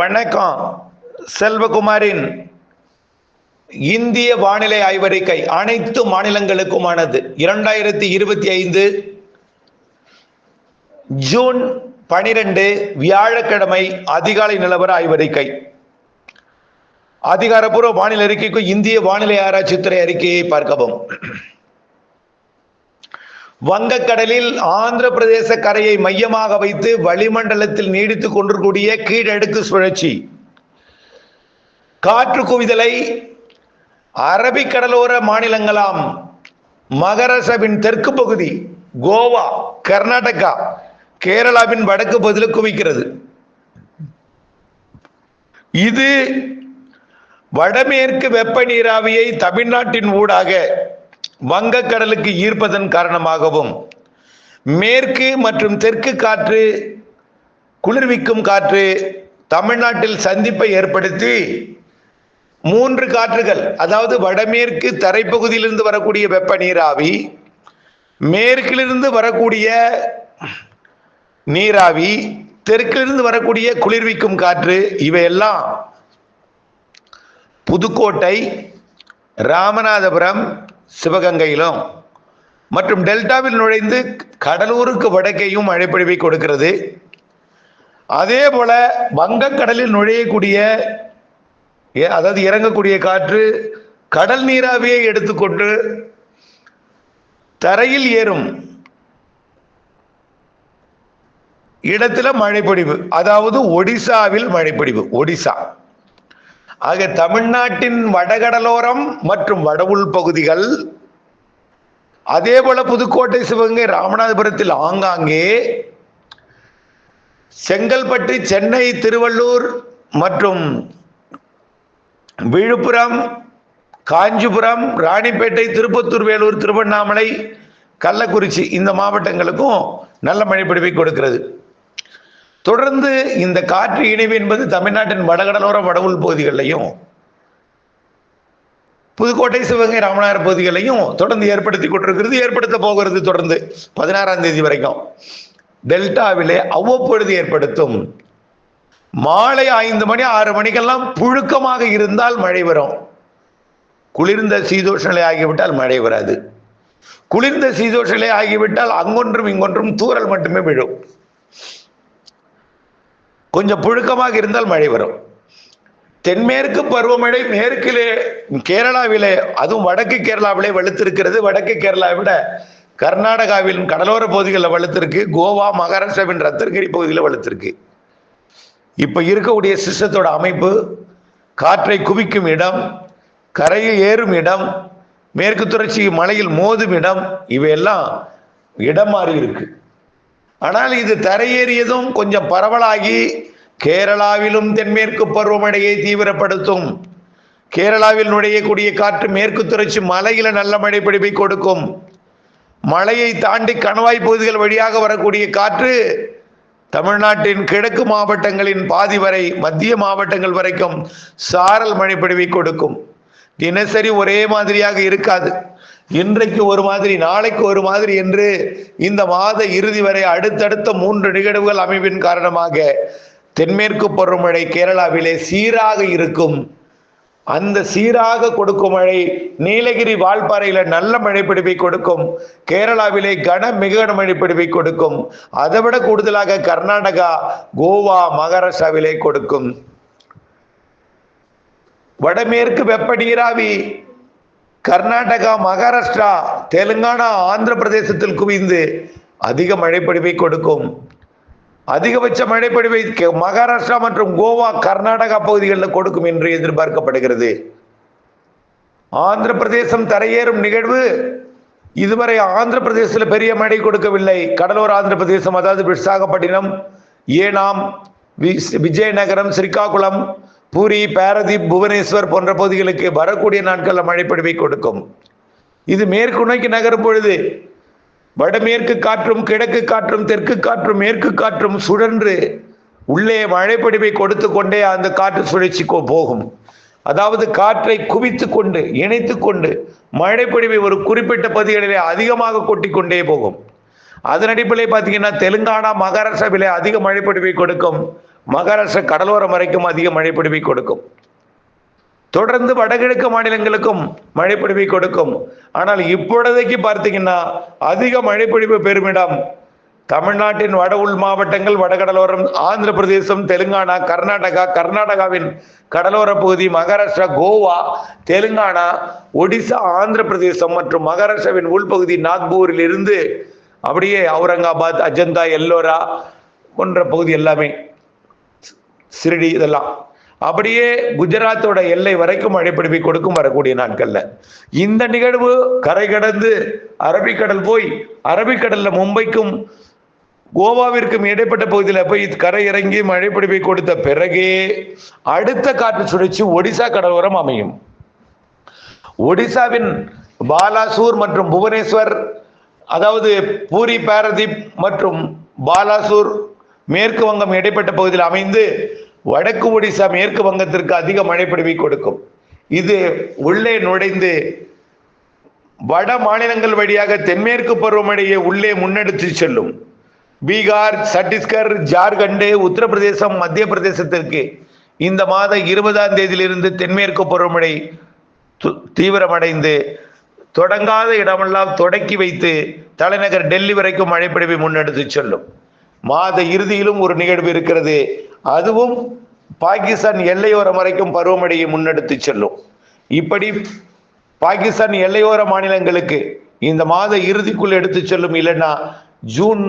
வணக்கம். செல்வகுமாரின் இந்திய வானிலை ஆய்வறிக்கை அனைத்து மாநிலங்களுக்குமானது. இரண்டாயிரத்தி இருபத்தி ஐந்து ஜூன் பனிரெண்டு வியாழக்கிழமை அதிகாலை நிலவர ஆய்வறிக்கை. அதிகாரப்பூர்வ வானிலை அறிக்கைக்கு இந்திய வானிலை ஆராய்ச்சித்துறை அறிக்கையை பார்க்கவும். வங்கக்கடலில் ஆந்திர பிரதேச கரையை மையமாக வைத்து வளிமண்டலத்தில் நீடித்துக் கொண்டிருக்கூடிய கீழடுக்கு சுழற்சி. காற்று குவிதலை அரபிக்கடலோர மாநிலங்களாம் மகாராஷ்டிராவின் தெற்கு பகுதி கோவா கர்நாடகா கேரளாவின் வடக்கு பகுதியில் குவிக்கிறது. இது வடமேற்கு வெப்ப நீராவியை தமிழ்நாட்டின் ஊடாக வங்கக்கடலுக்கு ஈர்ப்பதன் காரணமாகவும் மேற்கு மற்றும் தெற்கு காற்று குளிர்விக்கும் காற்று தமிழ்நாட்டில் சந்திப்பை ஏற்படுத்தி மூன்று காற்றுகள் அதாவது வடமேற்கு தரைப்பகுதியிலிருந்து வரக்கூடிய வெப்ப நீராவி மேற்கிலிருந்து வரக்கூடிய நீராவி தெற்கிலிருந்து வரக்கூடிய குளிர்விக்கும் காற்று இவையெல்லாம் புதுக்கோட்டை ராமநாதபுரம் சிவகங்கையிலும் மற்றும் டெல்டாவில் நுழைந்து கடலூருக்கு வடக்கேயும் மழைப்பொழிவை கொடுக்கிறது. அதே போல வங்கக்கடலில் நுழையக்கூடிய அதாவது இறங்கக்கூடிய காற்று கடல் நீராவியை எடுத்துக்கொண்டு தரையில் ஏறும் இடத்துல மழைப்பொழிவு அதாவது ஒடிசாவில் மழைப்பொழிவு ஒடிசா. ஆக தமிழ்நாட்டின் வடகடலோரம் மற்றும் வட உள் பகுதிகள் அதே போல புதுக்கோட்டை சிவகங்கை ராமநாதபுரத்தில் ஆங்காங்கே செங்கல்பட்டு சென்னை திருவள்ளூர் மற்றும் விழுப்புரம் காஞ்சிபுரம் ராணிப்பேட்டை திருப்பத்தூர் வேலூர் திருவண்ணாமலை கள்ளக்குறிச்சி இந்த மாவட்டங்களுக்கும் நல்ல மழை பிடிப்பை கொடுக்கிறது. தொடர்ந்து இந்த காற்று இணைவு என்பது தமிழ்நாட்டின் வடகடலோர வடவுள் பகுதிகளிலையும் புதுக்கோட்டை சிவகங்கை ராமநாதர் பகுதிகளையும் தொடர்ந்து ஏற்படுத்தி கொண்டிருக்கிறது ஏற்படுத்த போகிறது தொடர்ந்து பதினாறாம் தேதி வரைக்கும். டெல்டாவிலே அவ்வப்பொழுது ஏற்படுத்தும். மாலை ஐந்து மணி ஆறு மணிக்கெல்லாம் புழுக்கமாக இருந்தால் மழை வரும். குளிர்ந்த சீதோஷ நிலை ஆகிவிட்டால் மழை வராது. குளிர்ந்த சீதோஷ நிலை ஆகிவிட்டால் அங்கொன்றும் இங்கொன்றும் தூறல் மட்டுமே விழும். கொஞ்சம் புழுக்கமாக இருந்தால் மழை வரும். தென்மேற்கு பருவமழை மேற்கிலே கேரளாவிலே அதுவும் வடக்கு கேரளாவிலே வலுத்திருக்கிறது வடக்கு கேரளாவை விட கர்நாடகாவின் கடலோர பகுதிகளில் வலுத்திருக்கு கோவா மகாராஷ்டிராவின் ரத்தனகிரி பகுதியில் வலுத்திருக்கு இப்போ இருக்கக்கூடிய சிஸ்டத்தோட அமைப்பு காற்றை குவிக்கும் இடம் கரையில் ஏறும் இடம் மேற்கு தொடர்ச்சி மலையில் மோதும் இடம் இவையெல்லாம் இடம் மாறி இருக்கு. ஆனால் இது தரையேறியதும் கொஞ்சம் பரவலாகி கேரளாவிலும் தென்மேற்கு பருவமழையை தீவிரப்படுத்தும். கேரளாவில் நுழையக்கூடிய காற்று மேற்கு தொடர்ச்சி மலையில நல்ல மழை பிடிப்பை கொடுக்கும். மலையை தாண்டி கணவாய் பகுதிகள் வழியாக வரக்கூடிய காற்று தமிழ்நாட்டின் கிழக்கு மாவட்டங்களின் பாதி வரை மத்திய மாவட்டங்கள் வரைக்கும் சாரல் மழை பிடிவை கொடுக்கும். தினசரி ஒரே மாதிரியாக இருக்காது. இன்றைக்கு ஒரு மாதிரி நாளைக்கு ஒரு மாதிரி என்று இந்த மாத இறுதி வரை அடுத்தடுத்த மூன்று நிகழ்வுகள் அமைப்பின் காரணமாக தென்மேற்கு பருவமழை கேரளாவிலே சீராக இருக்கும். அந்த சீராக கொடுக்கும் மழை நீலகிரி வால்பாறையில நல்ல மழை பிடிப்பை கொடுக்கும். கேரளாவிலே கன மிக கன மழை பிடிப்பை கொடுக்கும். அதை விட கூடுதலாக கர்நாடகா கோவா மகாராஷ்டிராவிலே கொடுக்கும். வடமேற்கு வெப்ப நீராவி கர்நாடகா மகாராஷ்டிரா தெலுங்கானா ஆந்திர பிரதேசத்தில் குவிந்து அதிக மழைப்பொழிவை கொடுக்கும். அதிகபட்ச மழைப்பொழிவை கே- மகாராஷ்டிரா மற்றும் கோவா கர்நாடகா பகுதிகளில் கொடுக்கும் என்று எதிர்பார்க்கப்படுகிறது. ஆந்திர பிரதேசம் தரையேறும் நிகழ்வு இதுவரை ஆந்திர பிரதேசத்தில் பெரிய மழை கொடுக்கவில்லை. கடலோர ஆந்திர பிரதேசம் அதாவது விசாகப்பட்டினம் ஏனாம் விஜயநகரம் ஸ்ரீகாகுளம் பூரி பாரதீப் புவனேஸ்வர் போன்ற பகுதிகளுக்கு வரக்கூடிய நாட்களில் மழைப்பொழிவை கொடுக்கும். இது மேற்கு நோக்கி நகரும் பொழுது வடமேற்கு காற்றும் கிழக்கு காற்றும் தெற்கு காற்றும் மேற்கு காற்றும் சுழன்று உள்ளே மழைப்படிவை கொடுத்து கொண்டே அந்த காற்று சுழற்சி போகும். அதாவது காற்றை குவித்து கொண்டு இணைத்து கொண்டு மழைப்பொழிவை ஒரு குறிப்பிட்ட பகுதிகளிலே அதிகமாக கொட்டி கொண்டே போகும். அதன் அடிப்படையில் பார்த்தீங்கன்னா தெலுங்கானா மகாராஷ்டிராவிலே அதிக மழைப்பொழிவை கொடுக்கும். மகாராஷ்டிரா கடலோரம் வரைக்கும் அதிக மழைப்பிடிவை கொடுக்கும். தொடர்ந்து வடகிழக்கு மாநிலங்களுக்கும் மழைப்பொழிவை கொடுக்கும். ஆனால் இப்பொழுதைக்கு பார்த்தீங்கன்னா அதிக மழைப்பிடிவு பெருமிடம் தமிழ்நாட்டின் வட உள் மாவட்டங்கள் வடகடலோரம் ஆந்திர பிரதேசம் தெலுங்கானா கர்நாடகா கர்நாடகாவின் கடலோர பகுதி மகாராஷ்டிரா கோவா தெலுங்கானா ஒடிசா ஆந்திர பிரதேசம் மற்றும் மகாராஷ்டிராவின் உள்பகுதி நாக்பூரில் இருந்து அப்படியே அவுரங்காபாத் அஜந்தா எல்லோரா போன்ற பகுதி எல்லாமே சிறிடி இதெல்லாம். அப்படியே குஜராத்தோட எல்லை வரைக்கும் மழைப்பிடிப்பை கொடுக்கும் வரக்கூடிய நாட்கள்ல. இந்த நிகழ்வு கரை கடந்து அரபிக்கடல் போய் அரபிக்கடல்ல மும்பைக்கும் கோவாவிற்கும் இடைப்பட்ட பகுதியில் போய் கரை இறங்கி மழைப்பிடிப்பை கொடுத்த பிறகே அடுத்த காற்று சுழற்சி ஒடிசா கடலோரம் அமையும். ஒடிசாவின் பாலாசூர் மற்றும் புவனேஸ்வர் அதாவது பூரி பாரதீப் மற்றும் பாலாசூர் மேற்கு வங்கம் இடைப்பட்ட பகுதியில் அமைந்து வடக்கு ஒடிசா மேற்கு வங்கத்திற்கு அதிக மழைப்பிடிவை கொடுக்கும். இது உள்ளே நுழைந்து வட மாநிலங்கள் வழியாக தென்மேற்கு பருவமழையை உள்ளே முன்னெடுத்து செல்லும். பீகார் சத்தீஸ்கர் ஜார்க்கண்டு உத்தரப்பிரதேசம் மத்திய பிரதேசத்திற்கு இந்த மாத இருபதாம் தேதியிலிருந்து தென்மேற்கு பருவமழை தீவிரமடைந்து தொடங்காத இடமெல்லாம் தொடக்கி வைத்து தலைநகர் டெல்லி வரைக்கும் மழைப்பிடிவை முன்னெடுத்து செல்லும். மாத இறுதியிலும் ஒரு நிகழ்வு இருக்கிறது. அதுவும் பாகிஸ்தான் எல்லையோரம் வரைக்கும் பருவமழையை முன்னெடுத்து செல்லும். இப்படி பாகிஸ்தான் எல்லையோர மாநிலங்களுக்கு இந்த மாத இறுதிக்குள் எடுத்து செல்லும் இல்லைன்னா ஜூன்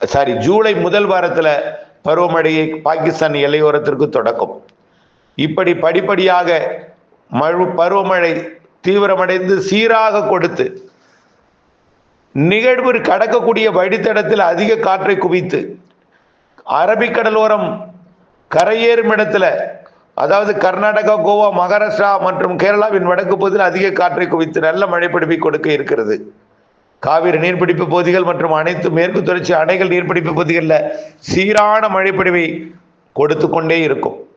சாரி ஜூலை முதல் வாரத்தில் பருவமழையை பாகிஸ்தான் எல்லையோரத்திற்கு தொடக்கும். இப்படி படிப்படியாக மழு பருவமழை தீவிரமடைந்து சீராக கொடுத்து நிகழ்வு கடக்கக்கூடிய வழித்தடத்தில் அதிக காற்றை குவித்து அரபிக்கடலோரம் கரையேறும் இடத்துல அதாவது கர்நாடகா கோவா மகாராஷ்டிரா மற்றும் கேரளாவின் வடக்கு பகுதியில் அதிக காற்றை குவித்து நல்ல மழைப்பிடிப்பை கொடுக்க இருக்கிறது. காவிரி நீர்பிடிப்பு பகுதிகள் மற்றும் அனைத்து மேற்கு தொடர்ச்சி அணைகள் நீர்பிடிப்பு பகுதிகளில் சீரான மழைப்பிடிவை கொடுத்து கொண்டே இருக்கும்.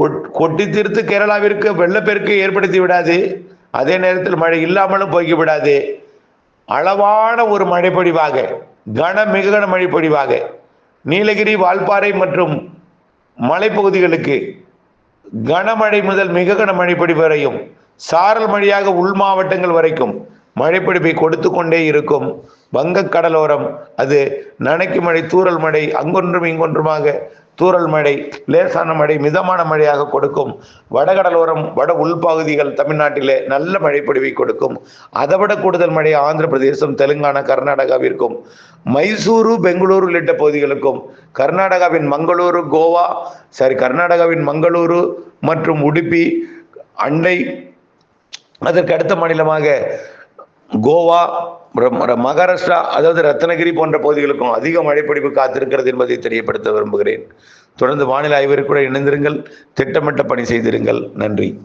கொட்- கொட்டி தீர்த்து கேரளாவிற்கு வெள்ளப்பெருக்கு ஏற்படுத்தி விடாது. அதே நேரத்தில் மழை இல்லாமலும் போய்க்கு விடாது. அளவான ஒரு மழைப்பொழிவாக கன மிக கன மழைப்பொழிவாக நீலகிரி வால்பாறை மற்றும் மலைப்பகுதிகளுக்கு கனமழை முதல் மிக கனமழை பொழிவு வரையும் சாரல் மழையாக உள் மாவட்டங்கள் வரைக்கும் மழைப்பிடிப்பை கொடுத்து கொண்டே இருக்கும். வங்கக் கடலோரம் அது நனைக்கு மழை தூரல் மழை அங்கொன்றும் இங்கொன்றுமாக தூரல் மழை லேசான மழை மிதமான மழையாக கொடுக்கும். வடகடலோரம் வட உள்பகுதிகள் தமிழ்நாட்டிலே நல்ல மழைப்பொழிவை கொடுக்கும். அதை விட கூடுதல் மழை ஆந்திர பிரதேசம் தெலுங்கானா கர்நாடகாவிற்கும். மைசூரு பெங்களூரு உள்ளிட்ட பகுதிகளுக்கும். கர்நாடகாவின் மங்களூரு கோவா சாரி கர்நாடகாவின் மங்களூரு மற்றும் உடுப்பி அண்டை. அதற்கு அடுத்த மாநிலமாக கோவா மகாராஷ்டிரா அதாவது ரத்னகிரி போன்ற பகுதிகளுக்கும் அதிக மழைப்பிடிப்பு காத்திருக்கிறது என்பதை தெரியப்படுத்த விரும்புகிறேன். தொடர்ந்து வானிலை ஆய்வறிக்கூட இணைந்திருங்கள். திட்டமிட்ட பணி செய்திருங்கள். நன்றி.